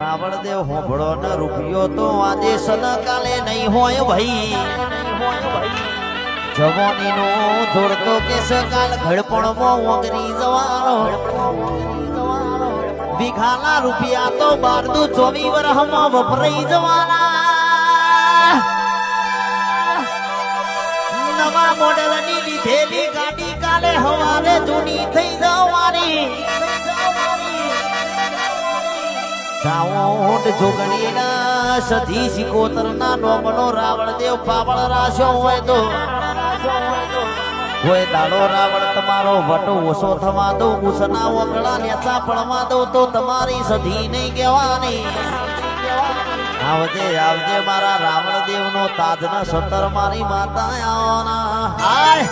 રાવણ દેવ હોભળો ને રૂપિયો તો આજે ન કાલે નહીં હોય ભાઈ. જવાની નો જોડતો કેસ કાલ ઘડપણમાં ઓગરી જવાનો. વિઘાના રૂપિયા તો બારદુ ચોવી વરહમાં વપરાઈ જવાના. નવા મોડેલની લીધેલી ગાડી કાલે હવારે જૂની થઈ ચાવોટ જોગણીના સધી સિકોતરના નોમનો રાવણ દેવ પાવળ રાશ્યો હોય તો. કોઈ દાડો રાવણ તમારો વટો ઓછો થવા દઉં, ઉસના ઓગળા નેચા પડવા દઉં તો તમારી સધી નહીં કહેવાની. આવજે આવજે મારા રાવણ દેવનો તાજના સતર મારી માતા આવના. હાય!